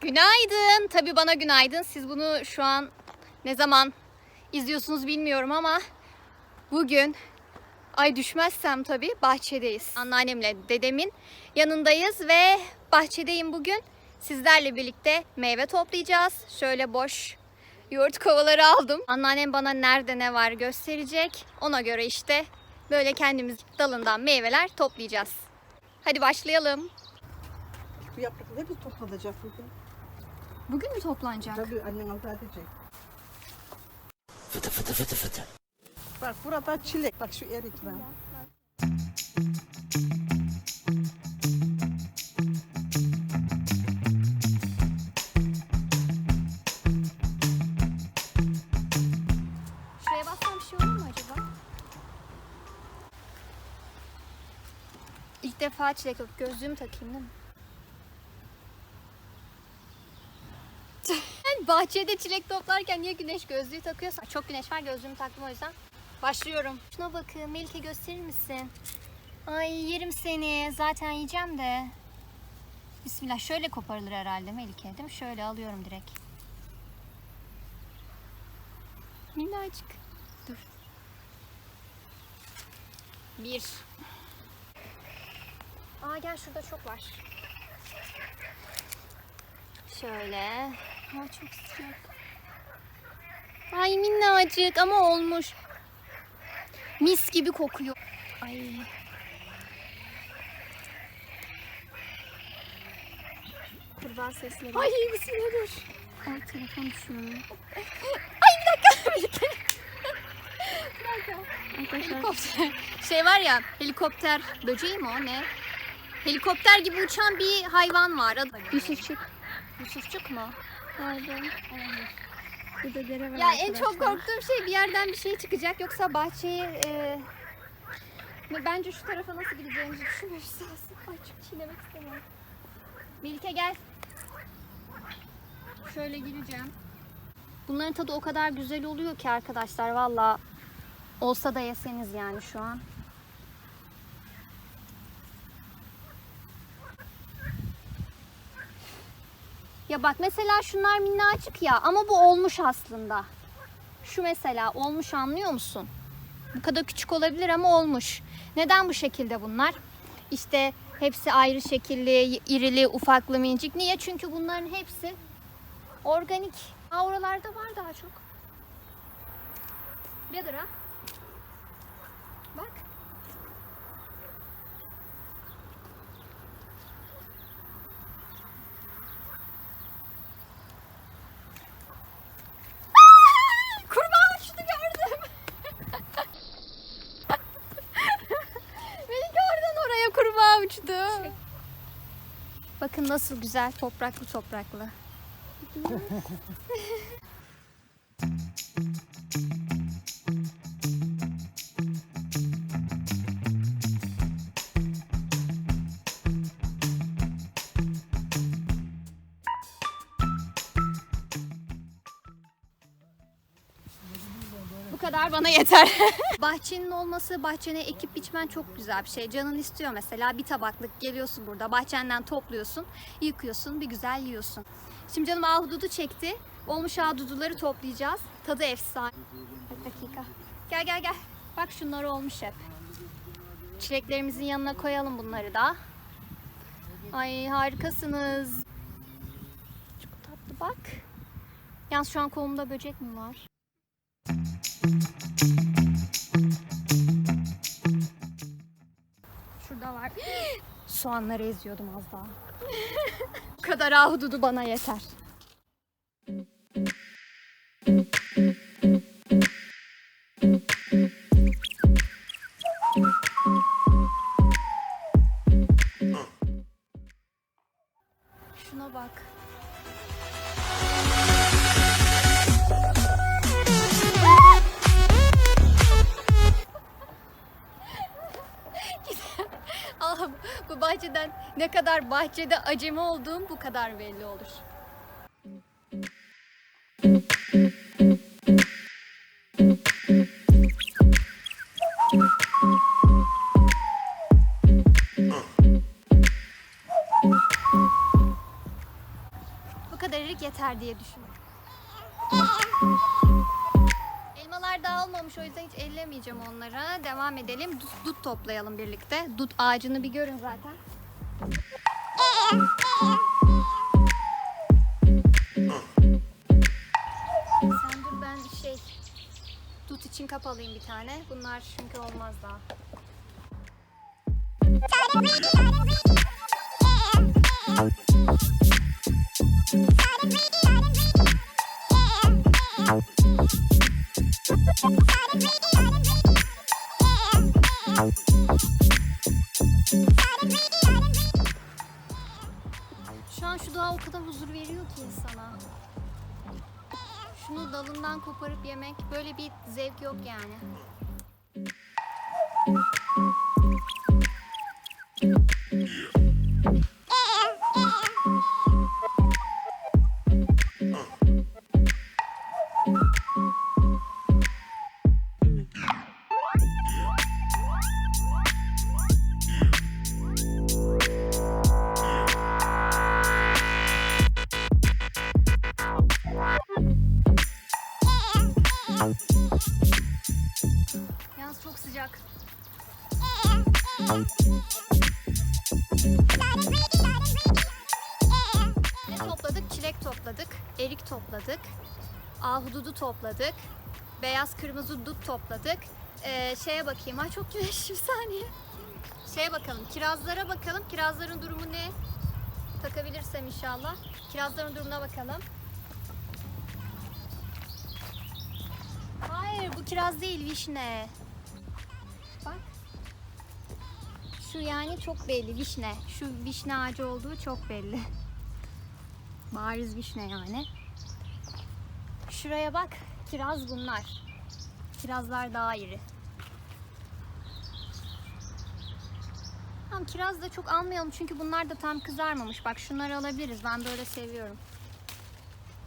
Günaydın. Tabii bana günaydın. Siz bunu şu an ne zaman izliyorsunuz bilmiyorum ama bugün ay düşmezsem tabii bahçedeyiz. Anneannemle dedemin yanındayız ve bahçedeyim bugün. Sizlerle birlikte meyve toplayacağız. Şöyle boş yoğurt kovaları aldım. Anneannem bana nerede ne var gösterecek. Ona göre işte böyle kendimiz dalından meyveler toplayacağız. Hadi başlayalım. Bu yaprakları hep toplanacak bugün. Bugün mü toplanacak? Tabii annen aldı edecek. Fıtı fıtı fıtı fıtı. Bak burada çilek. Bak şu erikler. Şuraya bassam bir şey olur mu acaba? İlk defa çilek yok. Gözlüğümü takayım değil mi? Bahçede çilek toplarken niye güneş gözlüğü takıyorsun? Çok güneş var gözlüğümü taktım o yüzden. Başlıyorum. Şuna bakın Melike gösterir misin? Ay yerim seni. Zaten yiyeceğim de. Bismillah şöyle koparılır herhalde Melike değil mi? Şöyle alıyorum direkt. Minnacık. Dur. Bir. Aa gel şurada çok var. Şöyle. Aa çok sıcak. Ay minnacık ama olmuş. Mis gibi kokuyor. Ay. Kurban sesleri. Ay bismillah dur. Ay telefon düşüyor. Helikopter. Şey var ya helikopter böceği mi o ne? Helikopter gibi uçan bir hayvan var. Adı Yusufçuk. Yusufçuk mu? Pardon. Burada dere var Ya en çok korktuğum şey bir yerden bir şey çıkacak yoksa bahçeyi e, bence şu tarafa nasıl gideceğimizi düşünmemiz lazım. Ay çok çiğnemek istemiyorum. Melike gel. Şöyle gireceğim. Bunların tadı o kadar güzel oluyor ki arkadaşlar valla olsa da yeseniz yani şu an. Ya bak mesela şunlar minnacık ya ama bu olmuş aslında. Şu mesela olmuş anlıyor musun? Bu kadar küçük olabilir ama olmuş. Neden bu şekilde bunlar? İşte hepsi ayrı şekilli, irili, ufaklı, minicik. Niye? Çünkü bunların hepsi organik. Ha oralarda var daha çok. Bir Bakın nasıl güzel topraklı topraklı. kadar bana yeter. Bahçenin olması, bahçene ekip biçmen çok güzel bir şey. Canın istiyor mesela bir tabaklık geliyorsun burada bahçenden topluyorsun, yıkıyorsun, bir güzel yiyorsun. Şimdi canım ahududu çekti. Olmuş ahududuları toplayacağız. Tadı efsane. Bir dakika. Gel gel gel. Bak şunlar olmuş hep. Çileklerimizin yanına koyalım bunları da. Ay harikasınız. Çok tatlı bak. Yalnız şu an kolumda böcek mi var? Soğanları eziyordum az daha. Bu kadar ahududu bana yeter. Bu bahçeden ne kadar bahçede acemi olduğum bu kadar belli olur. Bu erik yeter diye düşünüyorum. Elmalar daha olmamış o yüzden hiç ellemeyeceğim onları. Devam edelim. Dut, dut toplayalım birlikte. Dut ağacını bir görün zaten. Sen dur ben şey dut için kapalıyım bir tane. Bunlar çünkü olmaz daha. Şu an şu doğa o kadar huzur veriyor ki insana. Şunu dalından koparıp yemek böyle bir zevk yok yani. Topladık? Çilek topladık, erik topladık, ahududu topladık, beyaz kırmızı dut topladık. Ee, şeye bakayım, ay çok güneşli bir saniye. Şeye bakalım, kirazlara bakalım. Kirazların durumu ne? Takabilirsem inşallah. Kirazların durumuna bakalım. Hayır bu kiraz değil vişne. Şu yani çok belli vişne. Şu vişne ağacı olduğu çok belli. Bariz vişne yani. Şuraya bak. Kiraz bunlar. Kirazlar daha iri. Tamam kiraz da çok almayalım çünkü bunlar da tam kızarmamış. Bak şunları alabiliriz. Ben böyle seviyorum.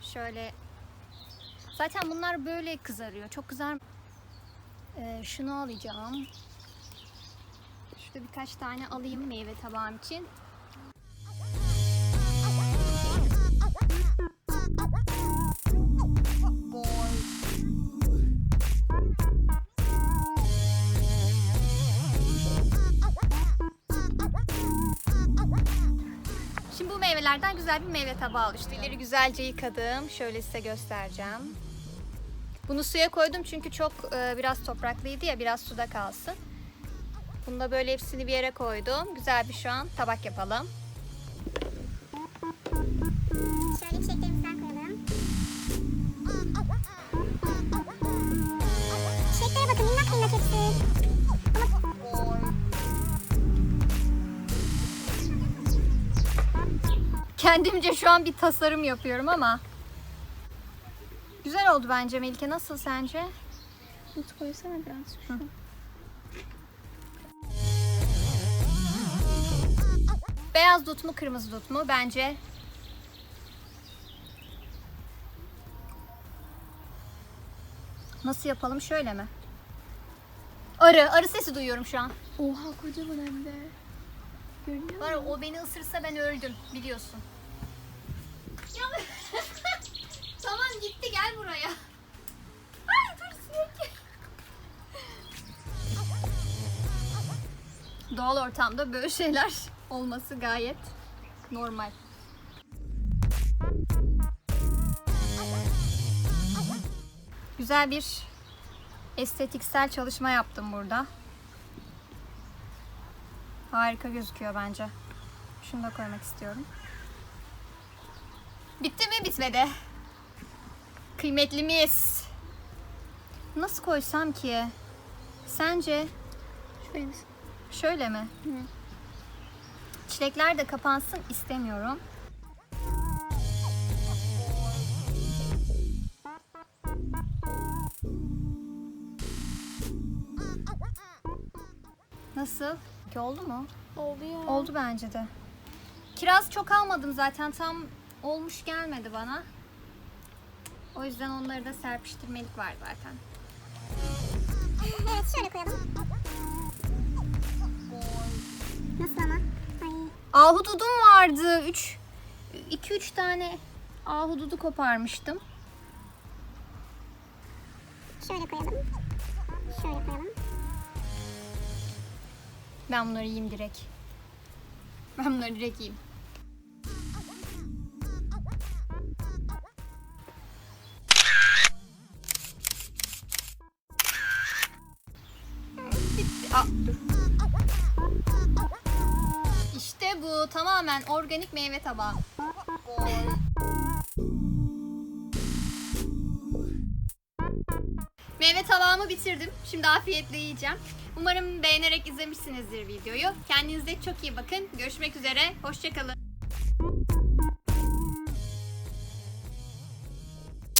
Şöyle Zaten bunlar böyle kızarıyor. Çok kızar. Ee, şunu alacağım. Şurada birkaç tane alayım meyve tabağım için. Şimdi bu meyvelerden güzel bir meyve tabağı oluşturdum. Meyveleri güzelce yıkadım. Şöyle size göstereceğim. Bunu suya koydum çünkü çok e, biraz topraklıydı ya biraz suda kalsın. Bunu da böyle hepsini bir yere koydum. Güzel bir şu an tabak yapalım. Şöyle çiçeklerimizden koyalım. Çiçeklere bakın minnak minnak hepsi. Kendimce şu an bir tasarım yapıyorum ama güzel oldu bence Melike. Nasıl sence? Dut koysana biraz şu. Beyaz dut mu kırmızı dut mu? Bence Nasıl yapalım? Şöyle mi? Arı. Arı sesi duyuyorum şu an. Oha kocaman hem de. Görünüyor Var ya, o beni ısırsa ben öldüm biliyorsun. Ya tamam gitti gel buraya. Ay dur sinek. Doğal ortamda böyle şeyler olması gayet normal. Güzel bir estetiksel çalışma yaptım burada. Harika gözüküyor bence. Şunu da koymak istiyorum. Bitti mi? Bitmedi. Kıymetlimiz. Nasıl koysam ki? Sence Şöyle. şöyle mi? Çilekler de kapansın istemiyorum. Nasıl? Ki oldu mu? Oldu ya. Oldu bence de. Kiraz çok almadım zaten tam olmuş gelmedi bana. O yüzden onları da serpiştirmelik var zaten. Evet şöyle koyalım. Nasıl ama? Ahududum vardı. 3 2 3 tane ahududu koparmıştım. Şöyle koyalım. Şöyle koyalım. Ben bunları yiyeyim direkt. Ben bunları direkt yiyeyim. Tamamen organik meyve tabağı. Meyve tabağımı bitirdim. Şimdi afiyetle yiyeceğim. Umarım beğenerek izlemişsinizdir videoyu. Kendinize çok iyi bakın. Görüşmek üzere. Hoşçakalın.